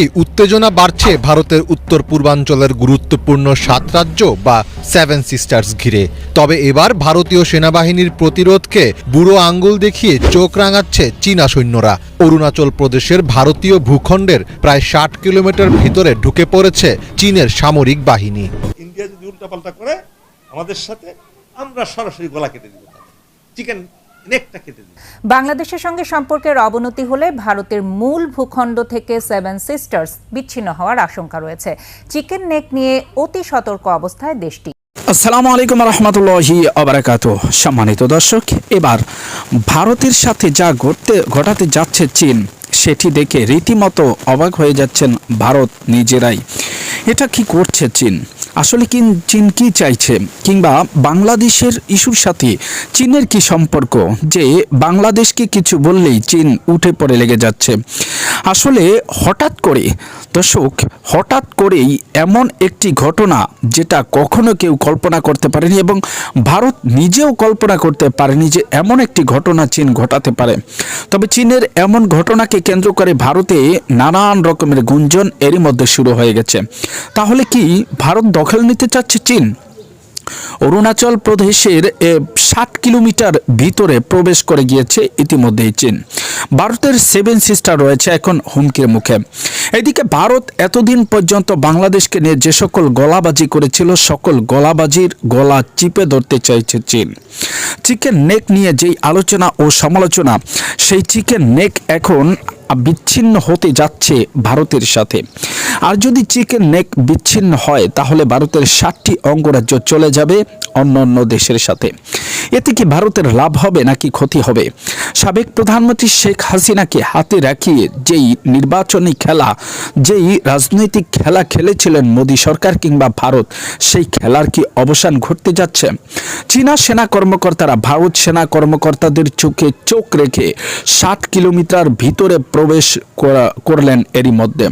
ক্রমেই উত্তেজনা বাড়ছে ভারতের উত্তর পূর্বাঞ্চলের গুরুত্বপূর্ণ সাত রাজ্য বা সেভেন সিস্টার্স ঘিরে। তবে এবার ভারতীয় সেনাবাহিনীর প্রতিরোধকে বুড়ো আঙ্গুল দেখিয়ে চোখ রাঙাচ্ছে চীনা সৈন্যরা। অরুণাচল প্রদেশের ভারতীয় ভূখণ্ডের প্রায় ষাট কিলোমিটার ভিতরে ঢুকে পড়েছে চীনের সামরিক বাহিনী। ইন্ডিয়া যদি উল্টাপাল্টা করে, আমাদের সাথে আমরা সরাসরি গলা কেটে দিব চিকেন বাংলাদেশের সঙ্গে সম্পর্কের অবনতি হলে ভারতের মূল ভূখণ্ড থেকে সেভেন সিস্টার্স বিচ্ছিন্ন হওয়ার আশঙ্কা রয়েছে। চিকেন নেক নিয়ে অতি সতর্ক অবস্থায় দেশটি। আসসালামু আলাইকুম রহমতুল্লাহি আবরাকাত সম্মানিত দর্শক এবার ভারতের সাথে যা ঘটতে ঘটাতে যাচ্ছে চীন সেটি দেখে রীতিমতো অবাক হয়ে যাচ্ছেন ভারত নিজেরাই। এটা কি করছে চীন? আসলে কি চীন কি চাইছে? কিংবা বাংলাদেশের ইস্যুর সাথে চীনের কি সম্পর্ক? যে বাংলাদেশকে কিছু বললেই চীন উঠে পড়ে লেগে যাচ্ছে। আসলে হঠাৎ করে, দর্শক, হঠাৎ করেই এমন একটি ঘটনা যেটা কখনো কেউ কল্পনা করতে পারেনি এবং ভারত নিজেও কল্পনা করতে পারেনি যে এমন একটি ঘটনা চীন ঘটাতে পারে। তবে চীনের এমন ঘটনাকে কেন্দ্র করে ভারতে নানান রকমের গুঞ্জন এরই মধ্যে শুরু হয়ে গেছে। তাহলে কি ভারত দখল নিতে চাচ্ছে চীন? অরুণাচল প্রদেশের ষাট কিলোমিটার ভিতরে প্রবেশ করে গিয়েছে ইতিমধ্যেই চীন। ভারতের সেভেন সিস্টার রয়েছে এখন হুমকির মুখে। এদিকে ভারত এতদিন পর্যন্ত বাংলাদেশকে নিয়ে যে সকল গলাবাজি করেছিল, সকল গলাবাজির গলা চিপে ধরতে চাইছে চীন। চিকেন নেক নিয়ে যেই আলোচনা ও সমালোচনা, সেই চিকেন নেক এখন বিচ্ছিন্ন হতে যাচ্ছে ভারতের সাথে। আর যদি চিকেন নেক বিচ্ছিন্ন হয়, তাহলে ভারতের ষাটটি অঙ্গরাজ্য চলে যাবে। অন্য অন্য দেশের সাথে। এতে কি ভারতের লাভ হবে নাকি ক্ষতি হবে? সাবেক প্রধানমন্ত্রী শেখ হাসিনাকে হাতে রাখিয়ে যেই নির্বাচনী খেলা, যেই রাজনৈতিক খেলা খেলেছিলেন মোদী সরকার কিংবা ভারত, সেই খেলার কি অবসান ঘটতে যাচ্ছে? চীনা সেনা কর্মকর্তারা ভারত সেনা কর্মকর্তাদের চোখে চোখ রেখে ষাট কিলোমিটার ভিতরে প্রবেশ করলেন এরই মধ্যে।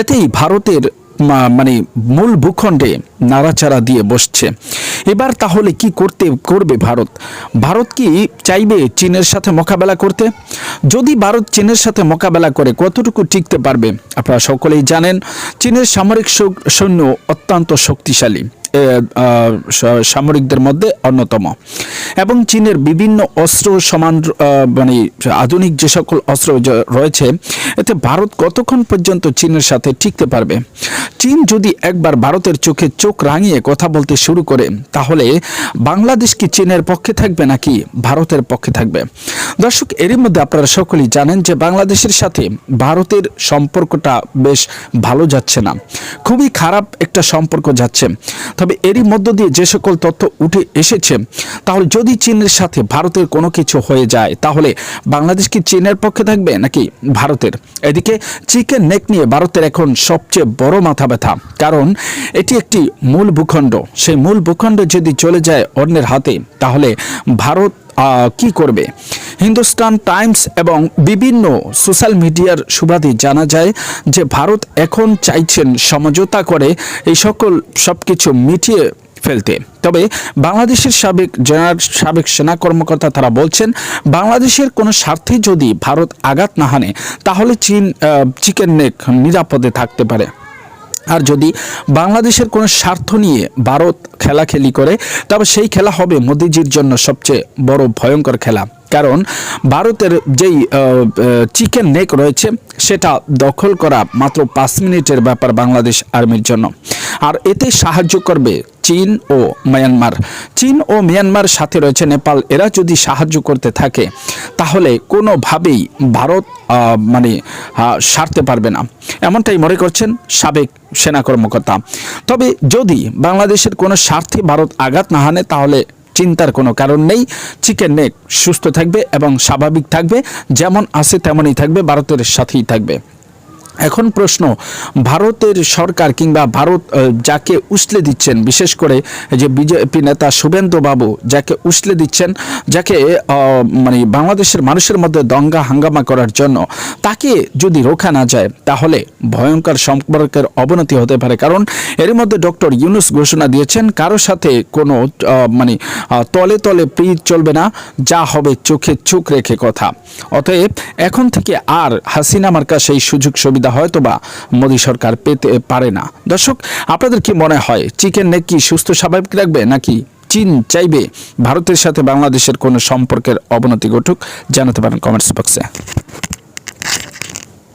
এতেই ভারতের মানে মূল ভূখণ্ডে নাড়াচাড়া দিয়ে বসছে। এবার তাহলে কি করতে, করবে ভারত? ভারত কি চাইবে চীনের সাথে মোকাবেলা করতে? যদি ভারত চীনের সাথে মোকাবেলা করে, কতটুকু টিকতে পারবে? আপনারা সকলেই জানেন, চীনের সামরিক সৈন্য অত্যন্ত শক্তিশালী। সামরিকদের মধ্যে অন্যতম। এবং চীনের বিভিন্ন অস্ত্র সমান মানে আধুনিক যে সকল অস্ত্র রয়েছে, এতে ভারত কতক্ষণ পর্যন্ত চীনের সাথে টিকতে পারবে? চীন যদি একবার ভারতের চোখে চোখ রাঙিয়ে কথা বলতে শুরু করে, তাহলে বাংলাদেশ কি চীনের পক্ষে থাকবে নাকি ভারতের পক্ষে থাকবে? দর্শক, এরই মধ্যে আপনারা সকলেই জানেন যে বাংলাদেশের সাথে ভারতের সম্পর্কটা বেশ ভালো যাচ্ছে না। খুবই খারাপ একটা সম্পর্ক যাচ্ছে। তবে এরই মধ্য দিয়ে যে সকল তথ্য উঠে এসেছে, তাহলে যদি চীনের সাথে ভারতের কোনো কিছু হয়ে যায়, তাহলে বাংলাদেশ কি চীনের পক্ষে থাকবে নাকি ভারতের? এদিকে চিকেন নেক নিয়ে ভারতের এখন সবচেয়ে বড় মাথা ব্যথা। কারণ এটি একটি মূল ভূখণ্ড। সেই মূল ভূখণ্ড যদি চলে যায় অন্যের হাতে, তাহলে ভারত কি করবে? হিন্দুস্তান টাইমস এবং বিভিন্ন সোশ্যাল মিডিয়ার সুবাদে জানা যায় যে ভারত এখন চাইছেন সমঝোতা করে এই সকল সব কিছু মিটিয়ে ফেলতে। তবে বাংলাদেশের সাবেক জেনারেল, সাবেক সেনা কর্মকর্তা তারা বলছেন, বাংলাদেশের কোনো স্বার্থে যদি ভারত আঘাত না হানে, তাহলে চীন চিকেন নেক নিরাপদে থাকতে পারে। আর যদি বাংলাদেশের কোনো স্বার্থ নিয়ে ভারত খেলা খেলি করে, তবে সেই খেলা হবে মোদিজির জন্য সবচেয়ে বড় ভয়ঙ্কর খেলা। কারণ ভারতের যেই চিকেন নেক রয়েছে, সেটা দখল করা মাত্র পাঁচ মিনিটের ব্যাপার বাংলাদেশ আর্মির জন্য। আর এতে সাহায্য করবে চীন ও মায়ানমার। চীন ও মিয়ানমার সাথে রয়েছে নেপাল, এরা যদি সাহায্য করতে থাকে, তাহলে কোনোভাবেই ভারত মানে সারতে পারবে না। এমনটাই মনে করছেন সাবেক সেনা কর্মকর্তা। তবে যদি বাংলাদেশের কোনো স্বার্থে ভারত আঘাত না হানে, তাহলে চিন্তার কোনো কারণ নেই। চিকেন নেক সুস্থ থাকবে এবং স্বাভাবিক থাকবে। যেমন আছে তেমনই থাকবে। ভারতের সাথেই থাকবে। এখন প্রশ্ন, ভারতের সরকার কিংবা ভারত যাকে উসলে দিচ্ছেন, বিশেষ করে যে বিজেপি নেতা শুভেন্দু বাবু, যাকে উসলে দিচ্ছেন, যাকে মানে বাংলাদেশের মানুষের মধ্যে দঙ্গা হাঙ্গামা করার জন্য, তাকে যদি রোখা না যায়, তাহলে ভয়ঙ্কর সম্পর্কের অবনতি হতে পারে। কারণ এর মধ্যে ডক্টর ইউনুস ঘোষণা দিয়েছেন, কারও সাথে কোনো মানে তলে তলে প্রীত চলবে না, যা হবে চোখে চোখ রেখে কথা। অতএব এখন থেকে আর হাসিনা মার্কা সেই সুযোগ সুবিধা সুবিধা হয়তো বা মোদী সরকার পেতে পারে না। দর্শক, আপনাদের কি মনে হয়, চিকেন নেক কি সুস্থ স্বাভাবিক রাখবে নাকি চীন চাইবে ভারতের সাথে বাংলাদেশের কোনো সম্পর্কের অবনতি ঘটুক? জানাতে পারেন কমেন্টস বক্সে।